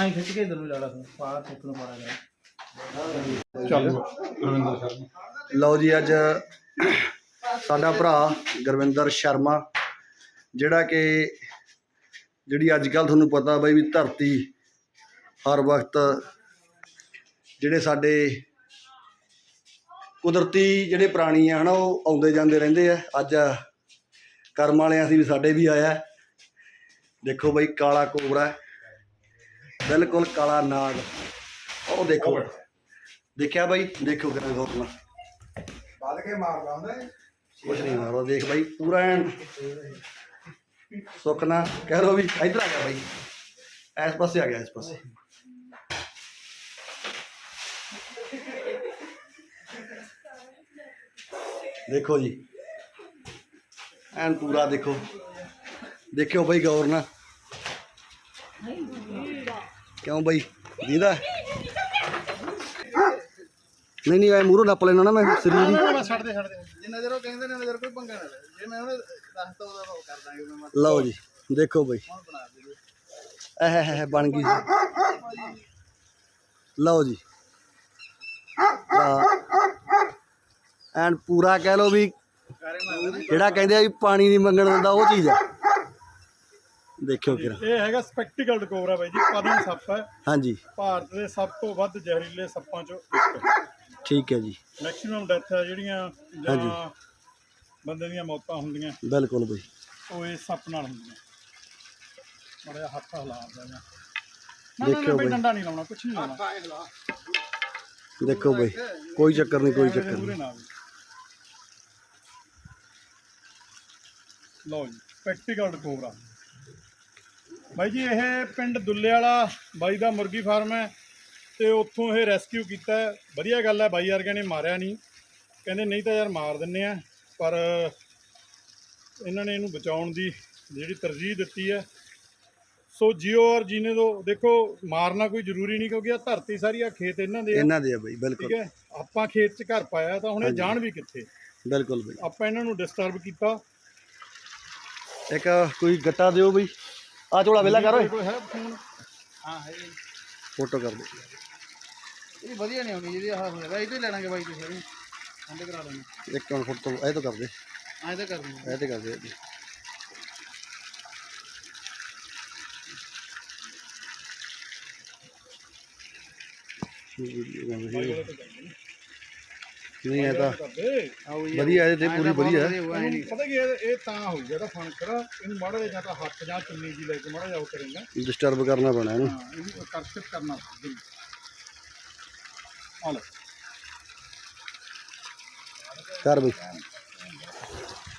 ਆਈ ਖਿੱਚ ਕੇ ਇਧਰ ਨੂੰ ਲਾ ਲਾ ਤੂੰ ਪਾ ਟਿਕ ਨੂੰ ਪਾਣਾ ਜਾ ਚੱਲ। ਅਨੰਦਰ ਸਾਹਿਬ ਲਓ ਜੀ ਅੱਜ ਸਾਡਾ ਭਰਾ ਗੁਰਵਿੰਦਰ ਸ਼ਰਮਾ ਜਿਹੜਾ ਕਿ ਜਿਹੜੀ ਅੱਜ ਕੱਲ ਤੁਹਾਨੂੰ ਪਤਾ ਬਈ ਵੀ ਧਰਤੀ ਹਰ ਵਕਤ ਜਿਹੜੇ ਸਾਡੇ ਕੁਦਰਤੀ ਜਿਹੜੇ ਪ੍ਰਾਣੀ ਆ ਹਨਾ ਉਹ ਆਉਂਦੇ ਜਾਂਦੇ ਰਹਿੰਦੇ ਆ। ਅੱਜ ਕਰਮ ਵਾਲਿਆਂ ਸੀ ਵੀ ਸਾਡੇ ਵੀ ਆਇਆ। ਦੇਖੋ ਬਈ ਕਾਲਾ ਕੋਬਰਾ ਹੈ। ਬਿਲਕੁਲ ਕਾਲਾ ਨਾਗ। ਉਹ ਦੇਖੋ। ਦੇਖਿਆ ਬਾਈ? ਦੇਖੋ ਕਿੰਨਾ ਗੌਰ ਨਾਲ ਵੱਧ ਕੇ ਮਾਰਦਾ ਹੁੰਦਾ ਕੁਛ ਨਹੀਂ ਮਾਰਦਾ। ਦੇਖ ਬਾਈ ਪੂਰਾ ਐਨ ਸੁੱਕਣਾ ਕਹਿ ਲੋ ਵੀ ਇੱਧਰ ਆ ਗਿਆ ਬਾਈ। ਇਸ ਪਾਸੇ ਆ ਗਿਆ ਇਸ ਪਾਸੇ। ਦੇਖੋ ਜੀ। ਐਨ ਪੂਰਾ ਦੇਖੋ। ਦੇਖਿਓ ਬਾਈ ਗੌਰ ਨਾਲ। ਕਿਉਂ ਬਾਈ? ਦੀਦਾ। ਨਹੀਂ ਨਹੀਂ ਐ ਮੂਹਰੋਂ ਨੱਪ ਲੈਣਾ ਨਾ ਮੈਂ ਸਰੀਰ ਹੀ ਛੱਡ ਦੇ ਛੱਡ ਦੇ। ਜਿੰਨਾ ਉਹ ਕਹਿੰਦੇ ਨੇ ਨਜ਼ਰ ਕੋਈ ਪੰਗਾ ਨਾ ਲੈ। ਜੇ ਮੈਂ ਉਹਨੇ ਦੱਸਤਾ ਉਹਦਾ ਉਹ ਕਰ ਦਾਂਗੇ ਮੈਂ ਮਤ ਲਓ ਜੀ ਦੇਖੋ ਬਈ। ਹੁਣ ਬਣਾ ਦੇ ਹੈ ਬਣ ਗਈ ਜੀ। ਲਓ ਜੀ। ਐਨ ਪੂਰਾ ਕਹਿ ਲਓ ਵੀ ਜਿਹੜਾ ਕਹਿੰਦੇ ਆ ਵੀ ਪਾਣੀ ਨਹੀਂ ਮੰਗਣ ਦਿੰਦਾ ਉਹ ਚੀਜ਼ ਆ। ਦੇਖਿਓ ਕਿਰਾ ਇਹ ਹੈਗਾ ਸਪੈਕਟੀਕਲਡ ਕੋਬਰਾ ਬਾਈ ਜੀ ਪਦਮ ਸੱਪ ਹੈ। ਹਾਂਜੀ। ਭਾਰਤ ਦੇ ਸਭ ਤੋਂ ਵੱਧ ਜ਼ਹਿਰੀਲੇ ਸੱਪਾਂ ਚੋਂ ਇੱਕ ਹੈ। ਠੀਕ ਹੈ ਜੀ। ਮੈਕਸਿਮਮ ਡੈਥ ਹੈ ਜਿਹੜੀਆਂ ਜਾਂ ਹਾਂਜੀ। ਬੰਦੇ ਦੀਆਂ ਮੌਤਾਂ ਹੁੰਦੀਆਂ। ਬਿਲਕੁਲ ਬਈ। ਉਹ ਇਸ ਸੱਪ ਨਾਲ ਹੁੰਦੀਆਂ। ਮੜਿਆ ਹੱਥ ਹਿਲਾਉਂਦਾ ਜਾਂ। ਨਾ ਨਾ ਦੇਖਿਓ ਬਈ ਬਾਈ। ਡੰਡਾ ਨਹੀਂ ਲਾਉਣਾ ਕੁਝ ਨਹੀਂ ਲਾਉਣਾ। ਦੇਖੋ ਬਈ ਕੋਈ ਚੱਕਰ ਨਹੀਂ ਕੋਈ ਐਵੇਂ ਦੇ ਚੱਕਰ ਮੂਹਰੇ ਨਹੀਂ। ਨਾ ਆਵੇ। ਲਓ ਜੀ ਸਪੈਕਟੀਕਲਡ ਕੋਬਰਾ ਬਾਈ ਜੀ ਇਹ ਪਿੰਡ ਦੁੱਲੇ ਵਾਲਾ ਬਾਈ ਦਾ ਮੁਰਗੀ ਫਾਰਮ ਹੈ ਤੇ ਉੱਥੋਂ ਇਹ ਰੈਸਕਿਊ ਕੀਤਾ ਵਧੀਆ ਗੱਲ ਹੈ ਬਾਈ ਵਰਗਿਆਂ ਨੇ ਮਾਰਿਆ ਨਹੀਂ। ਕਹਿੰਦੇ ਨਹੀਂ ਤਾਂ ਯਾਰ ਮਾਰ ਦਿੰਨੇ ਆ ਪਰ ਇਹਨਾਂ ਨੇ ਇਹਨੂੰ ਬਚਾਉਣ ਦੀ ਜਿਹੜੀ ਤਰਜੀਹ ਦਿੱਤੀ ਹੈ। ਸੋ ਜੀਓ ਔਰ ਜੀਨੇ ਤੋਂ ਦੇਖੋ ਮਾਰਨਾ ਕੋਈ ਜ਼ਰੂਰੀ ਨਹੀਂ ਕਿਉਂਕਿ ਆ ਧਰਤੀ ਸਾਰੀ ਆ ਖੇਤ ਇਹਨਾਂ ਦੇ ਆ। ਇਹਨਾਂ ਦੇ ਆ ਬਈ ਠੀਕ ਬਿਲਕੁਲ ਹੈ? ਆਪਾਂ ਖੇਤ 'ਚ ਘਰ ਪਾਇਆ ਤਾਂ ਹੁਣ ਇਹ ਹਾਂਜੀ। ਜਾਣ ਵੀ ਕਿੱਥੇ? ਬਿਲਕੁਲ ਬਈ। ਆਪਾਂ ਇਹਨਾਂ ਨੂੰ ਡਿਸਟਰਬ ਕੀਤਾ। ਇੱਕ ਕੋਈ ਗੱਟਾ ਦਿਓ ਬਈ। ਆ ਝੋਲਾ ਵੇਲਾ ਕਰ ਓਏ। ਕੋਈ ਹੈ ਫੋਨ? ਹਾਂ ਹੈ ਜੀ। ਫੋਟੋ ਕਰ ਦੇ। ਇਹ ਵਧੀਆ ਨਹੀਂ ਆਉਣੀ ਜਿਹਦੀ ਆਹ ਹੋਇਆ ਇਹ ਤੋਂ ਲੈ ਲਾਂਗੇ ਬਾਈ ਤੁਸੀਂ ਇਹਨੂੰ ਹੁੰਦੇ ਕਰਾ ਲਾਂਗੇ। ਇੱਕ ਮਿੰਟ ਫੋਟੋ ਇਹ ਤੋਂ ਕਰ ਦੇ। ਐਂ ਤਾਂ ਕਰ ਦੂੰਗਾ ਇਹ ਤੇ ਕਰ ਦੇ। ਨਹੀਂ ਇਹ ਤਾਂ ਵਧੀਆ ਇਹਦੇ ਤੇ ਪੂਰੀ ਵਧੀਆ। ਪਤਾ ਕੀ ਇਹ ਇਹ ਤਾਂ ਹੋ ਗਿਆ ਤਾਂ ਫਣ ਖੜਾ ਇਹਨੂੰ ਮਾੜਾ ਜਿਹਾ ਜਾਂ ਤਾਂ ਹੱਥ ਜਾਂ ਚੁੰਨੀ ਜੀ ਲੈ ਕੇ ਮਾੜਾ ਜਿਹਾ ਉਹ ਕਰੇਗਾ। ਡਿਸਟਰਬ ਕਰਨਾ ਪੈਣਾ ਇਹਨੂੰ। ਹਾਂ ਇਹਨੂੰ ਆਕਰਸ਼ਿਤ ਕਰਨਾ ਆ ਲੈ ਕਰ ਬਈ।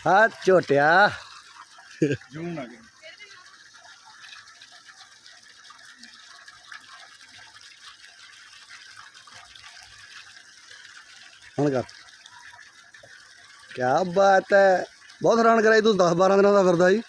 ਹਾਂ ਝੋਟਿਆ। ਜੂਨ ਆ ਗਿਆ। ਹੁਣ ਕਰ ਕੀ ਬਾਤ ਹੈ। ਬਹੁਤ ਹੈਰਾਨ ਕਰਾਈ ਤੂੰ 10 12 ਦਿਨਾਂ ਦਾ ਫਿਰਦਾ ਜੀ।